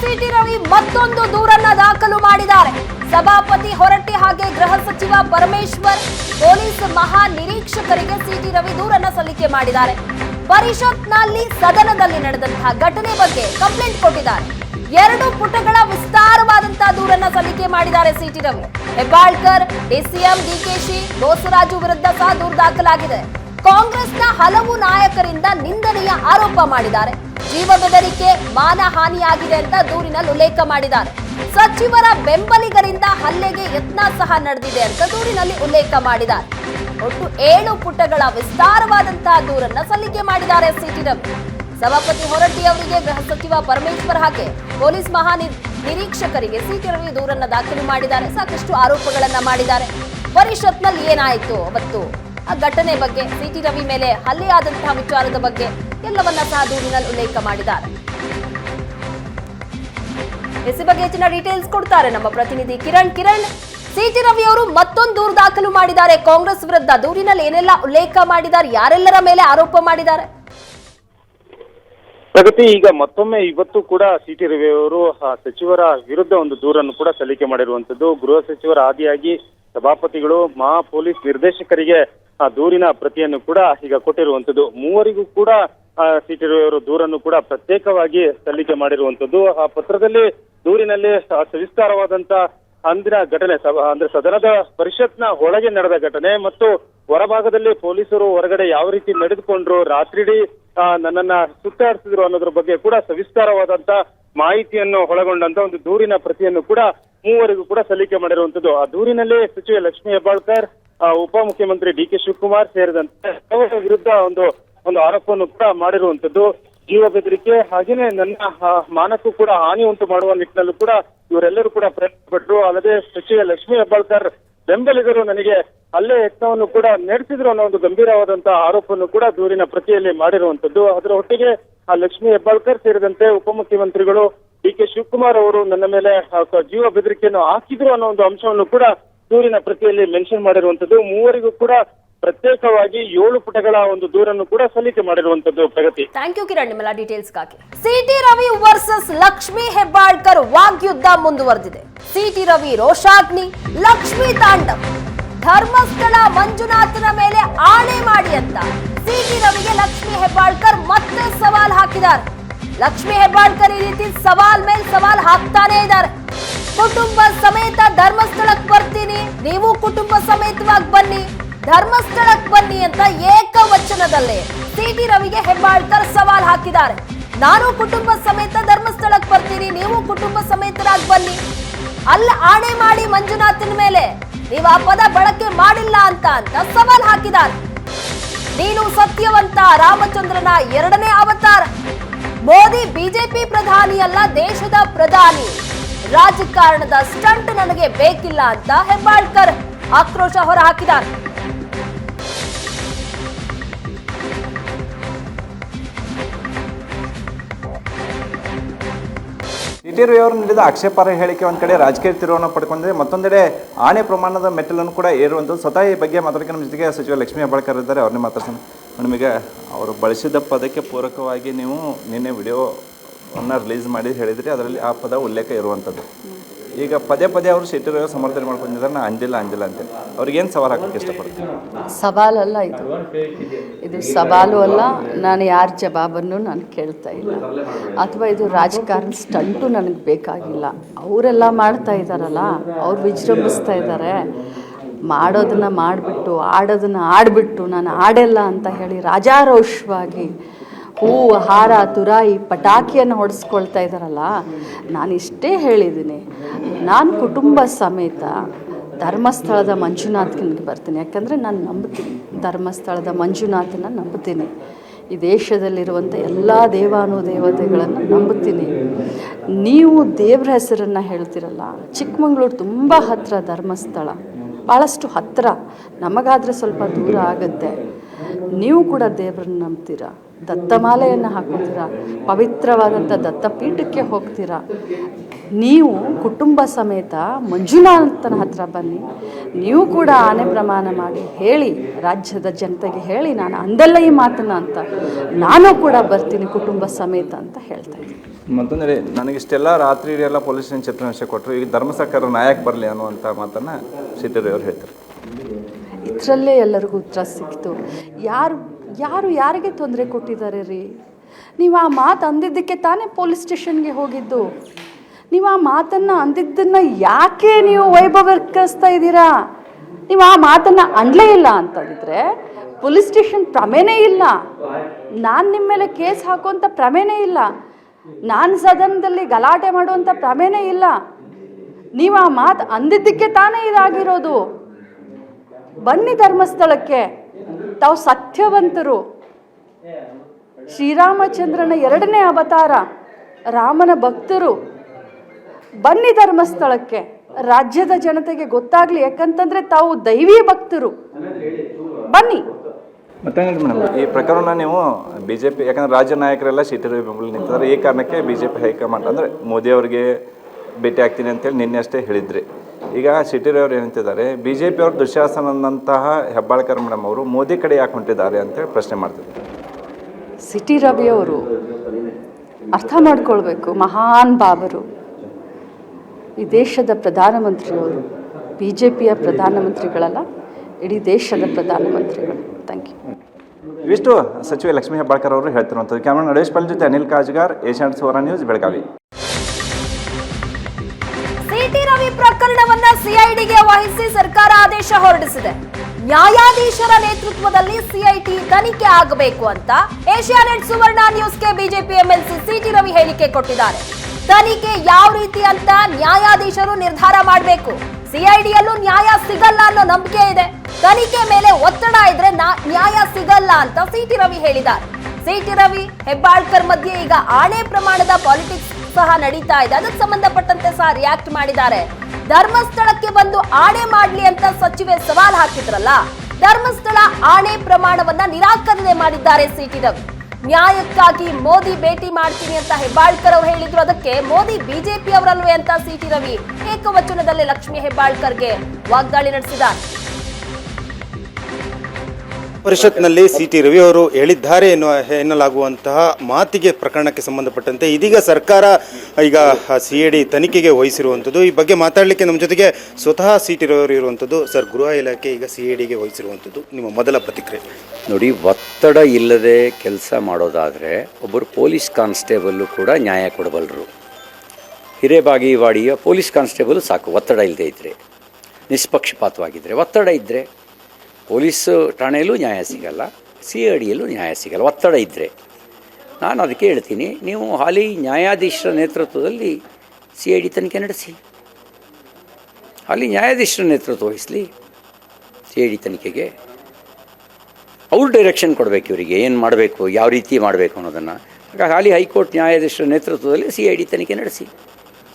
City Ravi ಮತ್ತೊಂದು ದೂರನ್ನ ದಾಖಲು ಮಾಡಿದ್ದಾರೆ. ಸಭಾಪತಿ ಹೊರಟ್ಟಿ ಹಾಗೆ ಗೃಹ ಸಚಿವ ಪರಮೇಶ್ವರ್ ಪೊಲೀಸ್ ಮಹಾ ನಿರೀಕ್ಷಕರಿಗೆ ಸಿಟಿ ರವಿ ದೂರನ್ನ ಸಲ್ಲಿಕೆ ಮಾಡಿದ್ದಾರೆ. ಪರಿಷತ್ನಲ್ಲಿ ಸದನದಲ್ಲಿ ನಡೆದಂತಹ ಘಟನೆ ಬಗ್ಗೆ ಕಂಪ್ಲೇಂಟ್ ಕೊಟ್ಟಿದ್ದಾರೆ. ಎರಡು ಪುಟಗಳ ವಿಸ್ತಾರವಾದಂತಹ ದೂರನ್ನ ಸಲ್ಲಿಕೆ ಮಾಡಿದ್ದಾರೆ ಸಿಟಿ ರವಿ. ಹೆಬ್ಬಾಳ್ಕರ್ ಡಿಸಿಎಂ ಡಿಕೆಶಿ ದೋಸರಾಜು ವಿರುದ್ಧ ಸಹ ದೂರು ದಾಖಲಾಗಿದೆ. ಕಾಂಗ್ರೆಸ್ನ ಹಲವು ನಾಯಕರಿಂದ ನಿಂದನೆಯ ಆರೋಪ ಮಾಡಿದ್ದಾರೆ. ಜೀವ ಬೆದರಿಕೆ ಮಾನಹಾನಿಯಾಗಿದೆ ಅಂತ ದೂರಿನಲ್ಲಿ ಉಲ್ಲೇಖ ಮಾಡಿದ್ದಾರೆ. ಸಚಿವರ ಬೆಂಬಲಿಗರಿಂದ ಹಲ್ಲೆಗೆ ಯತ್ನ ಸಹ ನಡೆದಿದೆ ಅಂತ ದೂರಿನಲ್ಲಿ ಉಲ್ಲೇಖ ಮಾಡಿದ್ದಾರೆ. ಒಟ್ಟು ಏಳು ಪುಟಗಳ ವಿಸ್ತಾರವಾದಂತಹ ದೂರನ್ನ ಸಲ್ಲಿಕೆ ಮಾಡಿದ್ದಾರೆ ಸಿಟಿ ರವಿ ಸಭಾಪತಿ ಹೊರಟ್ಟಿ ಅವರಿಗೆ ಗೃಹ ಸಚಿವ ಪರಮೇಶ್ವರ್ ಹಾಗೆ ಪೊಲೀಸ್ ಮಹಾನಿ ನಿರೀಕ್ಷಕರಿಗೆ ಸಿಟಿ ರವಿ ದೂರನ್ನ ದಾಖಲು ಮಾಡಿದ್ದಾರೆ. ಸಾಕಷ್ಟು ಆರೋಪಗಳನ್ನ ಮಾಡಿದ್ದಾರೆ. ಪರಿಷತ್ನಲ್ಲಿ ಏನಾಯಿತು ಅವತ್ತು? ಆ ಘಟನೆ ಬಗ್ಗೆ ಸಿಟಿ ರವಿ ಮೇಲೆ ಹಲ್ಲೆಯಾದಂತಹ ವಿಚಾರದ ಬಗ್ಗೆ ಎಲ್ಲವನ್ನ ಸಹ ದೂರಿನಲ್ಲಿ ಉಲ್ಲೇಖ ಮಾಡಿದ್ದಾರೆ. ಎಸಿ ಬಗ್ಗೆ ಹೆಚ್ಚಿನ ಡೀಟೇಲ್ಸ್ ಕೊಡ್ತಾರೆ ನಮ್ಮ ಪ್ರತಿನಿಧಿ ಕಿರಣ್. ಕಿರಣ್, ಸಿಟಿ ರವಿ ಅವರು ಮತ್ತೊಂದು ದೂರು ದಾಖಲು ಮಾಡಿದ್ದಾರೆ. ಕಾಂಗ್ರೆಸ್ ವಿರುದ್ಧ ದೂರಿನಲ್ಲಿ ಏನೆಲ್ಲ ಉಲ್ಲೇಖ ಮಾಡಿದ್ದಾರೆ? ಯಾರೆಲ್ಲರ ಮೇಲೆ ಆರೋಪ ಮಾಡಿದ್ದಾರೆ? ಪ್ರಗತಿ, ಈಗ ಮತ್ತೊಮ್ಮೆ ಇವತ್ತು ಕೂಡ ಸಿ ಟಿ ರವಿ ಅವರು ಸಚಿವರ ವಿರುದ್ಧ ಒಂದು ದೂರನ್ನು ಕೂಡ ಸಲ್ಲಿಕೆ ಮಾಡಿರುವಂತದ್ದು ಗೃಹ ಸಚಿವರ ಆದಿಯಾಗಿ ಸಭಾಪತಿಗಳು, ಮಹಾ ಪೊಲೀಸ್ ನಿರ್ದೇಶಕರಿಗೆ ದೂರಿನ ಪ್ರತಿಯನ್ನು ಕೂಡ ಈಗ ಕೊಟ್ಟಿರುವಂತದ್ದು ಮೂವರಿಗೂ ಕೂಡ ಸಿಟಿರುವವರು ದೂರನ್ನು ಕೂಡ ಪ್ರತ್ಯೇಕವಾಗಿ ಸಲ್ಲಿಕೆ ಮಾಡಿರುವಂತದ್ದು ಆ ಪತ್ರದಲ್ಲಿ ದೂರಿನಲ್ಲಿ ಸವಿಸ್ತಾರವಾದಂತ ಅಂದಿನ ಘಟನೆ ಅಂದ್ರೆ ಸದನದ ಪರಿಷತ್ನ ಒಳಗೆ ನಡೆದ ಘಟನೆ ಮತ್ತು ಹೊರಭಾಗದಲ್ಲಿ ಪೊಲೀಸರು ಹೊರಗಡೆ ಯಾವ ರೀತಿ ನಡೆದುಕೊಂಡ್ರು ರಾತ್ರಿಡೀ ನನ್ನನ್ನ ಸುತ್ತಾಡಿಸಿದ್ರು ಅನ್ನೋದ್ರ ಬಗ್ಗೆ ಕೂಡ ಸವಿಸ್ತಾರವಾದಂತ ಮಾಹಿತಿಯನ್ನು ಒಳಗೊಂಡಂತ ಒಂದು ದೂರಿನ ಪ್ರತಿಯನ್ನು ಕೂಡ ಮೂವರಿಗೂ ಕೂಡ ಸಲ್ಲಿಕೆ ಮಾಡಿರುವಂಥದ್ದು. ಆ ದೂರಿನಲ್ಲಿ ಸಚಿವೆ ಲಕ್ಷ್ಮೀ ಹೆಬ್ಬಾಳ್ಕರ್ ಉಪಮುಖ್ಯಮಂತ್ರಿ ಡಿ ಕೆ ಶಿವಕುಮಾರ್ ಸೇರಿದಂತೆ ಅವರ ವಿರುದ್ಧ ಒಂದು ಒಂದು ಆರೋಪವನ್ನು ಕೂಡ ಮಾಡಿರುವಂತದ್ದು ಜೀವ ಬೆದರಿಕೆ ಹಾಗೇನೆ ನನ್ನ ಮಾನಕ್ಕೂ ಕೂಡ ಹಾನಿ ಉಂಟು ಮಾಡುವ ನಿಟ್ಟಿನಲ್ಲೂ ಕೂಡ ಇವರೆಲ್ಲರೂ ಕೂಡ ಪ್ರಯತ್ನ ಪಟ್ಟರು ಅಲ್ಲದೆ ಸಚಿವ ಲಕ್ಷ್ಮೀ ಹೆಬ್ಬಾಳ್ಕರ್ ಬೆಂಬಲಿಗರು ನನಗೆ ಅಲ್ಲೇ ಯತ್ನವನ್ನು ಕೂಡ ನಡೆಸಿದ್ರು ಅನ್ನೋ ಒಂದು ಗಂಭೀರವಾದಂತಹ ಆರೋಪವನ್ನು ಕೂಡ ದೂರಿನ ಪ್ರತಿಯಲ್ಲಿ ಮಾಡಿರುವಂತದ್ದು ಅದರ ಒಟ್ಟಿಗೆ ಆ ಲಕ್ಷ್ಮೀ ಹೆಬ್ಬಾಳ್ಕರ್ ಸೇರಿದಂತೆ ಉಪಮುಖ್ಯಮಂತ್ರಿಗಳು ಡಿ ಕೆ ಶಿವಕುಮಾರ್ ಅವರು ನನ್ನ ಮೇಲೆ ಜೀವ ಬೆದರಿಕೆಯನ್ನು ಹಾಕಿದ್ರು ಅನ್ನೋ ಒಂದು ಅಂಶವನ್ನು ಕೂಡ ದೂರಿನ ಪ್ರತಿಯಲ್ಲಿ ಮೆನ್ಷನ್ ಮಾಡಿರುವಂತದ್ದು. ಮೂವರಿಗೂ ಕೂಡ ಪ್ರತ್ಯೇಕವಾಗಿ ಏಳು ಪುಟಗಳ ಒಂದು ದೂರನ್ನು ಕೂಡ ಸಲ್ಲಿಕೆ ಮಾಡಿರುವಂತದ್ದು ಪ್ರಗತಿ. Thank you Kiran. ನಿಮ್ಮೆಲ್ಲ C CT Ravi versus Lakshmi Hebbalkar ವಾಗ್ಯುದ್ಧ ಮುಂದುವರೆದಿದೆ. ಸಿಟಿ ರವಿ ರೋಷಾಗ್ನಿ, ಲಕ್ಷ್ಮಿ ತಾಂಡವ್. ಧರ್ಮಸ್ಥಳ ಮಂಜುನಾಥನ ಮೇಲೆ ಆಣೆ ಮಾಡಿ ಅಂತ ಸಿಟಿ ರವಿಗೆ ಲಕ್ಷ್ಮಿ ಹೆಬ್ಬಾಳ್ಕರ್ ಮತ್ತೆ ಸವಾಲ್ ಹಾಕಿದ್ದಾರೆ. ಲಕ್ಷ್ಮಿ ಹೆಬ್ಬಾಳ್ಕರ್ ಈ ರೀತಿ ಸವಾಲ್ ಮೇಲೆ ಸವಾಲ್ ಹಾಕ್ತಾನೇ ಇದ್ದಾರೆ. ಕುಟುಂಬ ಸಮೇತ ಧರ್ಮಸ್ಥಳಕ್ಕೆ ಬರ್ತೀನಿ. ನೀವು ಕುಟುಂಬ ಸಮೇತವಾಗಿ ಬನ್ನಿ. ಧರ್ಮಸ್ಥಳಕ್ಕೆ ಬನ್ನಿ ಅಂತ ಏಕವಚನದಲ್ಲೇ ಸಿಟಿ ರವಿಗೆ ಹೆಬ್ಬಾಳ್ಕರ್ ಸವಾಲ್ ಹಾಕಿದ್ದಾರೆ. ನಾನು ಕುಟುಂಬ ಸಮೇತ ಧರ್ಮಸ್ಥಳಕ್ಕೆ ಬರ್ತೀನಿ. ನೀವು ಕುಟುಂಬ ಸಮೇತರಾಗಿ ಬನ್ನಿ. ಅಲ್ಲಿ, ಆಣೆ ಮಾಡಿ ಮಂಜುನಾಥನ ಮೇಲೆ. ನೀವು ಆ ಪದ ಬಳಕೆ ಮಾಡಿಲ್ಲ ಅಂತ ಅಂತ ಸವಾಲ್ ಹಾಕಿದ್ದಾರೆ. ನೀನು ಸತ್ಯವಂತ ರಾಮಚಂದ್ರನ ಎರಡನೇ ಅವತಾರ. ಮೋದಿ ಬಿಜೆಪಿ ಪ್ರಧಾನಿ ಅಲ್ಲ ದೇಶದ ಪ್ರಧಾನಿ. ರಾಜಕಾರಣದ ಸ್ಟಂಟ್ ನನಗೆ ಬೇಕಿಲ್ಲ ಅಂತ ಹೆಬ್ಬಾಳ್ಕರ್ ಆಕ್ರೋಶ ಹೊರಹಾಕಿದ್ದಾರೆ. ಅವರು ನೀಡಿದ ಆಕ್ಷೇಪಾರ್ಹ ಹೇಳಿಕೆ ಒಂದು ಕಡೆ ರಾಜಕೀಯ ತಿರುವನ್ನು ಪಡ್ಕೊಂಡಿದೆ ಮತ್ತೊಂದೆಡೆ ಆಣೆ ಪ್ರಮಾಣದ ಮೆಟ್ಟಲನ್ನು ಕೂಡ ಏರುವಂಥದ್ದು ಸ್ವತಃ ಈ ಬಗ್ಗೆ ಮಾತಾಡೋಕೆ ನಮ್ಮ ಜೊತೆಗೆ ಸಚಿವ ಲಕ್ಷ್ಮೀ ಹೆಬ್ಬಾಳ್ಕರ್ ಇದ್ದಾರೆ. ಅವ್ರನ್ನೇ ಮಾತಾಡ್ಸೋಣ. ನಿಮಗೆ ಅವರು ಬಳಸಿದ ಪದಕ್ಕೆ ಪೂರಕವಾಗಿ ನೀವು ನಿನ್ನೆ ವಿಡಿಯೋವನ್ನು ರಿಲೀಸ್ ಮಾಡಿ ಹೇಳಿದ್ರೆ ಅದರಲ್ಲಿ ಆ ಪದ ಉಲ್ಲೇಖ ಇರುವಂಥದ್ದು. ಈಗ ಪದೇ ಪದೇ ಅವರು ಸಿಟಿ ರವಿ ಸಮರ್ಥನೆ ಮಾಡ್ಕೊಂಡಿದ್ದಾರೆ ನಾ ಅಂಜಿಲ್ಲ ಅಂಜಿಲ್ಲ ಅಂತೇಳಿ. ಅವ್ರಿಗೇನು ಸವಾಲು ಹಾಕೋಕ್ಕೆ ಇಷ್ಟಪಡ್ತೀನಿ ಸವಾಲಲ್ಲ ಇದು. ಇದು ಸವಾಲು ಅಲ್ಲ, ನಾನು ಯಾರ ಜವಾಬನ್ನು ನಾನು ಕೇಳ್ತಾ ಇಲ್ಲ. ಅಥವಾ ಇದು ರಾಜಕಾರಣ ಸ್ಟಂಟು ನನಗೆ ಬೇಕಾಗಿಲ್ಲ. ಅವರೆಲ್ಲ ಮಾಡ್ತಾ ಇದ್ದಾರಲ್ಲ, ಅವ್ರು ವಿಜೃಂಭಿಸ್ತಾ ಇದ್ದಾರೆ. ಮಾಡೋದನ್ನ ಮಾಡಿಬಿಟ್ಟು, ಆಡೋದನ್ನ ಆಡಿಬಿಟ್ಟು, ನಾನು ಆಡಲ್ಲ ಅಂತ ಹೇಳಿ ರಾಜಾರೋಷವಾಗಿ ಹೂವು ಹಾರ, ತುರಾಯಿ, ಪಟಾಕಿಯನ್ನು ಹೊಡೆಸ್ಕೊಳ್ತಾ ಇದ್ದಾರಲ್ಲ, ನಾನು ಇಷ್ಟೇ ಹೇಳಿದ್ದೀನಿ. ನಾನು ಕುಟುಂಬ ಸಮೇತ ಧರ್ಮಸ್ಥಳದ ಮಂಜುನಾಥನಿಗೆ ಬರ್ತೀನಿ. ಯಾಕಂದರೆ ನಾನು ನಂಬ್ತೀನಿ. ಧರ್ಮಸ್ಥಳದ ಮಂಜುನಾಥನ ನಂಬ್ತೀನಿ. ಈ ದೇಶದಲ್ಲಿರುವಂಥ ಎಲ್ಲ ದೇವಾನುದೇವತೆಗಳನ್ನು ನಂಬುತ್ತೀನಿ ನೀವು ದೇವ್ರ ಹೆಸರನ್ನು ಹೇಳ್ತಿರಲ್ಲ, ಚಿಕ್ಕಮಂಗ್ಳೂರು ತುಂಬ ಹತ್ತಿರ ಧರ್ಮಸ್ಥಳ. ಭಾಳಷ್ಟು ಹತ್ತಿರ ನಮಗಾದರೆ ಸ್ವಲ್ಪ ದೂರ ಆಗುತ್ತೆ. ನೀವು ಕೂಡ ದೇವ್ರನ್ನ ನಂಬ್ತೀರಾ? ದತ್ತಮಾಲೆಯನ್ನು ಹಾಕೋತೀರಾ ಪವಿತ್ರವಾದಂಥ ದತ್ತಪೀಠಕ್ಕೆ ಹೋಗ್ತೀರಾ? ನೀವು ಕುಟುಂಬ ಸಮೇತ ಮಂಜುನಾಥನ ಹತ್ರ ಬನ್ನಿ. ನೀವು ಕೂಡ ಆನೆ ಪ್ರಮಾಣ ಮಾಡಿ ಹೇಳಿ ರಾಜ್ಯದ ಜನತೆಗೆ ಹೇಳಿ ನಾನು ಅಂದಲ್ಲ ಈ ಮಾತನ್ನ ಅಂತ ನಾನು ಕೂಡ ಬರ್ತೀನಿ ಕುಟುಂಬ ಸಮೇತ ಅಂತ ಹೇಳ್ತಾ ಇದ್ದೀನಿ. ಮತ್ತೊಂದರೆ ನನಗಿಷ್ಟೆಲ್ಲ ರಾತ್ರಿ ಎಲ್ಲ ಪೊಲೀಸ್ ಸ್ಟೇಷನ್ ಚಿತ್ರಹಿಂಸೆ ಕೊಟ್ಟರು. ಈಗ ಧರ್ಮಸರ್ಕಾರ ನಾಯಕ್ ಬರಲಿ ಅನ್ನುವಂಥ ಮಾತನ್ನು ಸಿ ಅವರು ರವಿಯವರು ಹೇಳ್ತಾರೆ. ಇದರಲ್ಲೇ ಎಲ್ಲರಿಗೂ ಉತ್ತರ ಸಿಕ್ತು ಯಾರು ಯಾರು ಯಾರಿಗೆ ತೊಂದರೆ ಕೊಟ್ಟಿದ್ದಾರೆ ರೀ? ನೀವು ಆ ಮಾತು ಅಂದಿದ್ದಕ್ಕೆ ತಾನೇ ಪೊಲೀಸ್ ಸ್ಟೇಷನ್ಗೆ ಹೋಗಿದ್ದು. ನೀವು ಆ ಮಾತನ್ನು ಅಂದಿದ್ದನ್ನು ಯಾಕೆ ನೀವು ವೈಭವೀಕರಿಸ್ತಾ ಇದ್ದೀರಾ? ನೀವು ಆ ಮಾತನ್ನು ಅನ್ಲೇ ಇಲ್ಲ ಅಂತಂದರೆ ಪೊಲೀಸ್ ಸ್ಟೇಷನ್ ಪ್ರಮೇನೇ ಇಲ್ಲ. ನಾನು ನಿಮ್ಮ ಮೇಲೆ ಕೇಸ್ ಹಾಕುವಂಥ ಪ್ರಮೇನೇ ಇಲ್ಲ. ನಾನು ಸದನದಲ್ಲಿ ಗಲಾಟೆ ಮಾಡುವಂಥ ಪ್ರಮೇನೇ ಇಲ್ಲ. ನೀವು ಆ ಮಾತು ಅಂದಿದ್ದಕ್ಕೆ ತಾನೇ ಇದಾಗಿರೋದು. ಬನ್ನಿ ಧರ್ಮಸ್ಥಳಕ್ಕೆ. ತಾವು ಸತ್ಯವಂತರು. ಶ್ರೀರಾಮಚಂದ್ರನ ಎರಡನೇ ಅವತಾರ ರಾಮನ ಭಕ್ತರು. ಬನ್ನಿ ಧರ್ಮಸ್ಥಳಕ್ಕೆ. ರಾಜ್ಯದ ಜನತೆಗೆ ಗೊತ್ತಾಗ್ಲಿ ಯಾಕಂತಂದ್ರೆ ತಾವು ದೈವಿ ಭಕ್ತರು. ಬನ್ನಿ. ಈ ಪ್ರಕರಣ ನೀವು ಬಿಜೆಪಿ ಜೆ ಪಿ ಯಾಕಂದ್ರೆ ರಾಜ್ಯ ನಾಯಕರೆಲ್ಲ ಸಿಟಿ ರವಿ ಬೆಂಬಲ ನಿಂತಿದ್ದಾರೆ. ಈ ಕಾರಣಕ್ಕೆ ಬಿಜೆಪಿ ಜೆ ಪಿ ಹೈಕಮಾಂಡ್ ಅಂದ್ರೆ ಮೋದಿ ಅವರಿಗೆ ಭೇಟಿ ಆಗ್ತೀನಿ ಅಂತೇಳಿ ನಿನ್ನೆ ಅಷ್ಟೇ ಹೇಳಿದ್ರಿ. ಈಗ ಸಿಟಿರವರು ಏನಂತಿದ್ದಾರೆ ಬಿ ಜೆ ಪಿ ಅವರು ದುಶ್ಯಾಸನಂತಹ ಹೆಬ್ಬಾಳ್ಕರ್ ಮೇಡಮ್ ಅವರು ಮೋದಿ ಕಡೆ ಯಾಕೆ ಹೊಂಟಿದ್ದಾರೆ ಅಂತೇಳಿ ಪ್ರಶ್ನೆ ಮಾಡ್ತಿದ್ದಾರೆ. ಸಿಟಿ ರವಿಯವರು ಅರ್ಥ ಮಾಡ್ಕೊಳ್ಬೇಕು ಮಹಾನ್ ಬಾಬರು. ಈ ದೇಶದ ಪ್ರಧಾನಮಂತ್ರಿಯವರು ಬಿ ಜೆ ಪಿಯ ಪ್ರಧಾನಮಂತ್ರಿಗಳಲ್ಲ ಇಡೀ ದೇಶದ ಪ್ರಧಾನಮಂತ್ರಿಗಳು. ಥ್ಯಾಂಕ್ ಯು ಇವಿಷ್ಟು ಸಚಿವ ಲಕ್ಷ್ಮೀ ಹೆಬ್ಬಾಳ್ಕರ್ ಅವರು ಹೇಳ್ತಿರುವಂಥದ್ದು ಕ್ಯಾಮ್ರಾ ನಡೇಶ್ ಪಾಲ್ ಜೊತೆ ಅನಿಲ್ ಕಾಜ್ಗಾರ್ ಏಷ್ಯಾಡ್ ಸುವರ್ಣ ನ್ಯೂಸ್ ಬೆಳಗಾವಿ. ಸಿಐಡಿಗೆ ವಹಿಸಿ ಸರ್ಕಾರ ಆದೇಶ ಹೊರಡಿಸಿದೆ. ನ್ಯಾಯಾಧೀಶರ ನೇತೃತ್ವದಲ್ಲಿ ಸಿಐಟಿ ತನಿಖೆ ಆಗಬೇಕು ಅಂತ ಏಷ್ಯಾನೆಟ್ ಸುವರ್ಣ ನ್ಯೂಸ್ಗೆ ಬಿಜೆಪಿ ಎಂಎಲ್ಸಿ ಸಿಟಿ ರವಿ ಹೇಳಿಕೆ ಕೊಟ್ಟಿದ್ದಾರೆ. ತನಿಖೆ ಯಾವ ರೀತಿ ಅಂತ ನ್ಯಾಯಾಧೀಶರು ನಿರ್ಧಾರ ಮಾಡಬೇಕು. ಸಿಐಡಿಯಲ್ಲೂ ನ್ಯಾಯ ಸಿಗಲ್ಲ ಅನ್ನೋ ನಂಬಿಕೆ ಇದೆ. ತನಿಖೆ ಮೇಲೆ ಒತ್ತಡ ಇದ್ರೆ ನ್ಯಾಯ ಸಿಗಲ್ಲ ಅಂತ ಸಿಟಿ ರವಿ ಹೇಳಿದ್ದಾರೆ. ಸಿಟಿ ರವಿ ಹೆಬ್ಬಾಳ್ಕರ್ ಮಧ್ಯೆ ಈಗ ಆಣೆ ಪ್ರಮಾಣದ ಪಾಲಿಟಿಕ್ಸ್ ಸಹ ನಡೀತಾ ಇದೆ. ಅದಕ್ಕೆ ಸಂಬಂಧಪಟ್ಟಂತೆ ಸಹ ರಿಯಾಕ್ಟ್ ಮಾಡಿದ್ದಾರೆ. ಧರ್ಮಸ್ಥಳಕ್ಕೆ ಬಂದು ಆಣೆ ಮಾಡ್ಲಿ ಅಂತ ಸಚಿವೆ ಸವಾಲ್ ಹಾಕಿದ್ರಲ್ಲ, ಧರ್ಮಸ್ಥಳ ಆಣೆ ಪ್ರಮಾಣವನ್ನ ನಿರಾಕರಣೆ ಮಾಡಿದ್ದಾರೆ ಸಿಟಿ ರವಿ ನ್ಯಾಯಕ್ಕಾಗಿ ಮೋದಿ ಭೇಟಿ ಮಾಡ್ತೀನಿ ಅಂತ ಹೆಬ್ಬಾಳ್ಕರ್ ಅವರು ಹೇಳಿದ್ರು. ಅದಕ್ಕೆ ಮೋದಿ ಬಿಜೆಪಿ ಅವರಲ್ವೇ ಅಂತ ಸಿಟಿ ರವಿ ಏಕವಚನದಲ್ಲಿ ಲಕ್ಷ್ಮಿ ಹೆಬ್ಬಾಳ್ಕರ್ಗೆ ವಾಗ್ದಾಳಿ ನಡೆಸಿದ್ದಾರೆ. ಪರಿಷತ್ನಲ್ಲಿ ಸಿ ಟಿ ರವಿ ಅವರು ಹೇಳಿದ್ದಾರೆ ಎನ್ನುವ ಎನ್ನಲಾಗುವಂತಹ ಮಾತಿಗೆ ಪ್ರಕರಣಕ್ಕೆ ಸಂಬಂಧಪಟ್ಟಂತೆ. ಇದೀಗ ಸರ್ಕಾರ ಈಗ ಸಿ ಎ ಡಿ ತನಿಖೆಗೆ ವಹಿಸಿರುವಂಥದ್ದು. ಈ ಬಗ್ಗೆ ಮಾತಾಡಲಿಕ್ಕೆ ನಮ್ಮ ಜೊತೆಗೆ ಸ್ವತಃ ಸಿ ಟಿ ರವಿ ಇರುವಂಥದ್ದು. ಸರ್, ಗೃಹ ಇಲಾಖೆ ಈಗ ಸಿ ಎ ಡಿಗೆ ವಹಿಸಿರುವಂಥದ್ದು. ನಿಮ್ಮ ಮೊದಲ ಪ್ರತಿಕ್ರಿಯೆ. ನೋಡಿ, ಒತ್ತಡ ಇಲ್ಲದೆ ಕೆಲಸ ಮಾಡೋದಾದರೆ ಒಬ್ಬರು ಪೊಲೀಸ್ ಕಾನ್ಸ್ಟೇಬಲ್ಲು ಕೂಡ ನ್ಯಾಯ ಕೊಡಬಲ್ಲರು. ಹಿರೇಬಾಗಿವಾಡಿಯ ಪೊಲೀಸ್ ಕಾನ್ಸ್ಟೇಬಲ್ ಸಾಕು, ಒತ್ತಡ ಇಲ್ಲದೆ ಇದ್ದರೆ ನಿಷ್ಪಕ್ಷಪಾತವಾಗಿದ್ದರೆ ಒತ್ತಡ ಇದ್ದರೆ ಪೊಲೀಸ್ ಠಾಣೆಯಲ್ಲೂ ನ್ಯಾಯ ಸಿಗಲ್ಲ, ಸಿ ಐ ನ್ಯಾಯ ಸಿಗಲ್ಲ, ಒತ್ತಡ ಇದ್ದರೆ ನಾನು ಅದಕ್ಕೆ ಹೇಳ್ತೀನಿ, ನೀವು ಹಾಲಿ ನ್ಯಾಯಾಧೀಶರ ನೇತೃತ್ವದಲ್ಲಿ ಸಿ ಐ ಡಿ ತನಿಖೆ ನಡೆಸಿ. ಹಾಲಿ ನ್ಯಾಯಾಧೀಶರ ನೇತೃತ್ವ ವಹಿಸಲಿ, ಸಿ ಐ ಡಿ ತನಿಖೆಗೆ. ಅವ್ರು ಡೈರೆಕ್ಷನ್ ಕೊಡಬೇಕು ಇವರಿಗೆ, ಏನು ಮಾಡಬೇಕು, ಯಾವ ರೀತಿ ಮಾಡಬೇಕು ಅನ್ನೋದನ್ನು. ಹಾಗಾಗಿ ಹಾಲಿ ಹೈಕೋರ್ಟ್ ನ್ಯಾಯಾಧೀಶರ ನೇತೃತ್ವದಲ್ಲಿ ಸಿ ಐ ಡಿ ತನಿಖೆ ನಡೆಸಿ.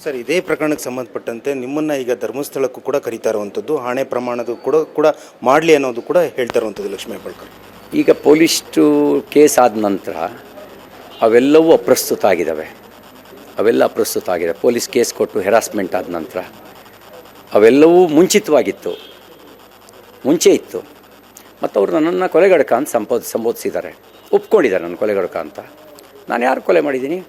ಸರ್, ಇದೇ ಪ್ರಕರಣಕ್ಕೆ ಸಂಬಂಧಪಟ್ಟಂತೆ ನಿಮ್ಮನ್ನು ಈಗ ಧರ್ಮಸ್ಥಳಕ್ಕೂ ಕೂಡ ಕರೀತಾ ಇರುವಂಥದ್ದು ಹಣೆ ಪ್ರಮಾಣದ ಕೂಡ ಕೂಡ ಮಾಡಲಿ ಅನ್ನೋದು ಕೂಡ ಹೇಳ್ತಾ ಇರುವಂಥದ್ದು ಲಕ್ಷ್ಮೀ ಹೆಬ್ಬಾಳ್ಕರ್. ಈಗ ಪೊಲೀಸ್ಟು ಕೇಸ್ ಆದ ನಂತರ ಅವೆಲ್ಲವೂ ಅಪ್ರಸ್ತುತ ಆಗಿದ್ದಾವೆ ಅವೆಲ್ಲ ಅಪ್ರಸ್ತುತ ಆಗಿದೆ ಪೊಲೀಸ್ ಕೇಸ್ ಕೊಟ್ಟು ಹೆರಾಸ್ಮೆಂಟ್ ಆದ ನಂತರ ಅವೆಲ್ಲವೂ ಮುಂಚಿತವಾಗಿತ್ತು. ಮುಂಚೆ ಇತ್ತು. ಮತ್ತು ಅವರು ನನ್ನನ್ನು ಕೊಲೆಗಡಕ ಅಂತ ಸಂಬೋಧ ಸಂಬೋಧಿಸಿದ್ದಾರೆ ಒಪ್ಕೊಂಡಿದ್ದಾರೆ ನನ್ನ ಕೊಲೆಗಡಕ ಅಂತ. ನಾನು ಯಾರು ಕೊಲೆ ಮಾಡಿದ್ದೀನಿ?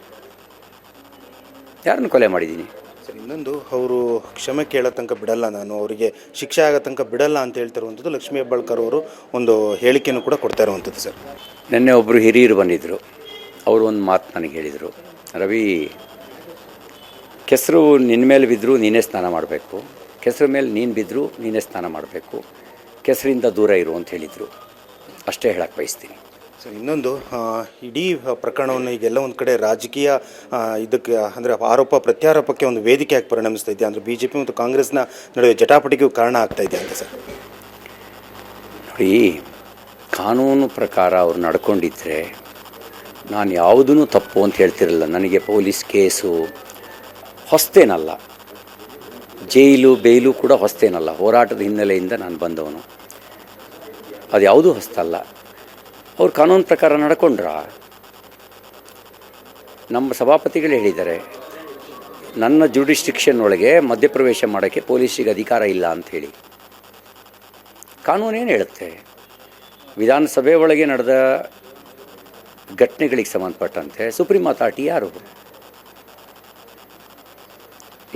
ಯಾರನ್ನು ಕೊಲೆ ಮಾಡಿದ್ದೀನಿ? ಸರ್ ಇನ್ನೊಂದು ಅವರು ಕ್ಷಮೆ ಕೇಳೋ ತನಕ ಬಿಡಲ್ಲ ನಾನು ಅವರಿಗೆ ಶಿಕ್ಷೆ ಆಗೋ ತನಕ ಬಿಡಲ್ಲ ಅಂತ ಹೇಳ್ತಿರುವಂಥದ್ದು ಲಕ್ಷ್ಮೀ ಹೆಬ್ಬಾಳ್ಕರ್ ಅವರು ಒಂದು ಹೇಳಿಕೆಯನ್ನು ಕೂಡ ಕೊಡ್ತಾ ಇರುವಂಥದ್ದು ಸರ್. ನಿನ್ನೆ ಒಬ್ಬರು ಹಿರಿಯರು ಬಂದಿದ್ದರು ಅವರು ಒಂದು ಮಾತು ನನಗೆ ಹೇಳಿದರು. ರವಿ ಕೆಸರು ನಿನ್ನ ಮೇಲೆ ಬಿದ್ದರೂ ನೀನೇ ಸ್ನಾನ ಮಾಡಬೇಕು. ಕೆಸರು ಮೇಲೆ ನೀನು ಬಿದ್ದರೂ ನೀನೇ ಸ್ನಾನ ಮಾಡಬೇಕು. ಕೆಸರಿಂದ ದೂರ ಇರು ಅಂತ ಹೇಳಿದರು. ಅಷ್ಟೇ ಹೇಳಕ್ಕೆ ಬಯಸ್ತೀನಿ. ಸರ್ ಇನ್ನೊಂದು ಇಡೀ ಪ್ರಕರಣವನ್ನು ಈಗೆಲ್ಲ ಒಂದು ಕಡೆ ರಾಜಕೀಯ ಇದಕ್ಕೆ, ಅಂದರೆ ಆರೋಪ, ಪ್ರತ್ಯಾರೋಪಕ್ಕೆ ಒಂದು ವೇದಿಕೆಯಾಗಿ ಪರಿಣಮಿಸ್ತಾ ಇದೆಯಾ ಅಂದರೆ ಬಿ ಜೆ ಪಿ ಮತ್ತು ಕಾಂಗ್ರೆಸ್ನ ನಡುವೆ ಜಟಾಪಟಿಗೂ ಕಾರಣ ಆಗ್ತಾ ಇದೆ ಅಂತ ಸರ್. ನೋಡಿ, ಕಾನೂನು ಪ್ರಕಾರ ಅವ್ರು ನಡ್ಕೊಂಡಿದ್ರೆ ನಾನು ಯಾವುದೂ ತಪ್ಪು ಅಂತ ಹೇಳ್ತಿರಲ್ಲ. ನನಗೆ ಪೊಲೀಸ್ ಕೇಸು ಹೊಸ್ತೇನಲ್ಲ. ಜೈಲು, ಬೇಲು ಕೂಡ ಹೊಸ್ತೇನಲ್ಲ. ಹೋರಾಟದ ಹಿನ್ನೆಲೆಯಿಂದ ನಾನು ಬಂದವನು. ಅದು ಯಾವುದೂ ಹೊಸ್ತಲ್ಲ. ಅವ್ರು ಕಾನೂನು ಪ್ರಕಾರ ನಡ್ಕೊಂಡ್ರ? ನಮ್ಮ ಸಭಾಪತಿಗಳು ಹೇಳಿದ್ದಾರೆ, ನನ್ನ ಜುಡಿಸ್ಟಿಕ್ಷನ್ ಒಳಗೆ ಮಧ್ಯಪ್ರವೇಶ ಮಾಡೋಕ್ಕೆ ಪೊಲೀಸಿಗೆ ಅಧಿಕಾರ ಇಲ್ಲ ಅಂಥೇಳಿ ಕಾನೂನೇನು ಹೇಳುತ್ತೆ? ವಿಧಾನಸಭೆ ಒಳಗೆ ನಡೆದ ಘಟನೆಗಳಿಗೆ ಸಂಬಂಧಪಟ್ಟಂತೆ ಸುಪ್ರೀಂ ಅಥಾರಿಟಿ ಯಾರು?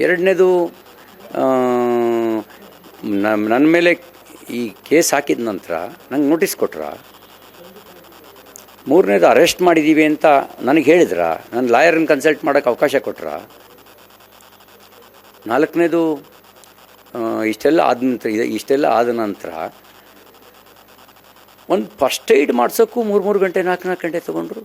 ಎರಡನೇದು ನನ್ನ ಮೇಲೆ ಈ ಕೇಸ್ ಹಾಕಿದ ನಂತರ ನಂಗೆ ನೋಟಿಸ್ ಕೊಟ್ರ? ಮೂರನೇದು ಅರೆಸ್ಟ್ ಮಾಡಿದ್ದೀವಿ ಅಂತ ನನಗೆ ಹೇಳಿದ್ರ? ನನ್ನ ಲಾಯರನ್ನ ಕನ್ಸಲ್ಟ್ ಮಾಡೋಕ್ಕೆ ಅವಕಾಶ ಕೊಟ್ರ? ನಾಲ್ಕನೇದು ಇಷ್ಟೆಲ್ಲ ಆದ ನಂತರ ಇದೆ- ಇಷ್ಟೆಲ್ಲ ಆದ ನಂತರ ಒಂದು ಫಸ್ಟ್ ಏಡ್ ಮಾಡ್ಸೋಕ್ಕೂ ಮೂರು ಮೂರು ಗಂಟೆ, ನಾಲ್ಕು ನಾಲ್ಕು ಗಂಟೆ ತೊಗೊಂಡ್ರು.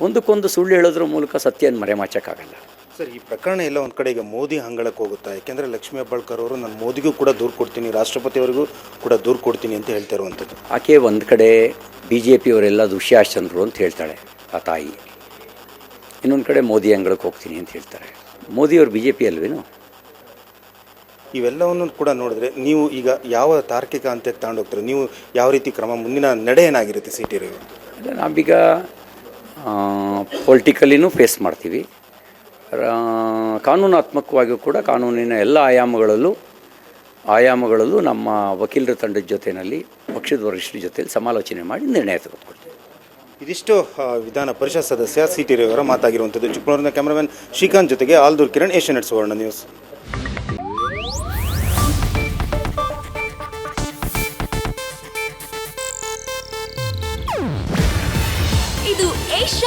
ಒಂದಕ್ಕೊಂದು ಸುಳ್ಳು ಹೇಳೋದ್ರ ಮೂಲಕ ಸತ್ಯನ ಮರೆಮಾಚಕ್ಕಾಗಲ್ಲ. ಸರ್ ಈ ಪ್ರಕರಣ ಎಲ್ಲ ಒಂದು ಕಡೆ ಈಗ ಮೋದಿ ಅಂಗಳಕ್ಕೆ ಹೋಗುತ್ತಾ? ಯಾಕೆಂದರೆ ಲಕ್ಷ್ಮೀ ಹೆಬ್ಬಾಳ್ಕರ್ ಅವರು ನಾನು ಮೋದಿಗೂ ಕೂಡ ದೂರು ಕೊಡ್ತೀನಿ ರಾಷ್ಟ್ರಪತಿಯವರಿಗೂ ಕೂಡ ದೂರು ಕೊಡ್ತೀನಿ ಅಂತ ಹೇಳ್ತಾ ಇರುವಂಥದ್ದು. ಆಕೆ ಒಂದು ಕಡೆ ಬಿ ಜೆ ಪಿಯವರೆಲ್ಲ ಚಂದ್ರು ಅಂತ ಹೇಳ್ತಾಳೆ ಆ ತಾಯಿ. ಇನ್ನೊಂದು ಕಡೆ ಮೋದಿ ಅಂಗಳಕ್ಕೆ ಹೋಗ್ತೀನಿ ಅಂತ ಹೇಳ್ತಾರೆ. ಮೋದಿಯವರು ಬಿ ಜೆ ಪಿ ಅಲ್ವೇನು? ಇವೆಲ್ಲವನ್ನು ಕೂಡ ನೋಡಿದ್ರೆ ನೀವು ಈಗ ಯಾವ ತಾರ್ಕಿಕ ಅಂತ್ಯಕ್ಕೆ ತಗೊಂಡೋಗ್ತಾರೆ ನೀವು ಯಾವ ರೀತಿ ಕ್ರಮ ಮುಂದಿನ ನಡೆ ಏನಾಗಿರುತ್ತೆ ಸಿಟಿ ರವಿ ನಾವೀಗ ಪೊಲಿಟಿಕಲಿನೂ ಫೇಸ್ ಮಾಡ್ತೀವಿ. ಕಾನೂನಾತ್ಮಕವಾಗಿಯೂ ಕೂಡ ಕಾನೂನಿನ ಎಲ್ಲ ಆಯಾಮಗಳಲ್ಲೂ ಆಯಾಮಗಳಲ್ಲೂ ನಮ್ಮ ವಕೀಲರ ತಂಡದ ಜೊತೆಯಲ್ಲಿ, ಪಕ್ಷದ ವರಿಷ್ಠರ ಜೊತೆಯಲ್ಲಿ ಸಮಾಲೋಚನೆ ಮಾಡಿ ನಿರ್ಣಯ ತೆಗೆದುಕೊಳ್ತೀವಿ. ಇದಿಷ್ಟು ವಿಧಾನ ಪರಿಷತ್ ಸದಸ್ಯ ಸಿ ಟಿ ರವಿಯವರ ಮಾತಾಗಿರುವಂಥದ್ದು. ಚಿಕ್ಕಮಗಳೂರಿನ ಕ್ಯಾಮರಾಮನ್ ಶ್ರೀಕಾಂತ್ ಜೊತೆಗೆ Aldur Kiran Asianet Suvarna news.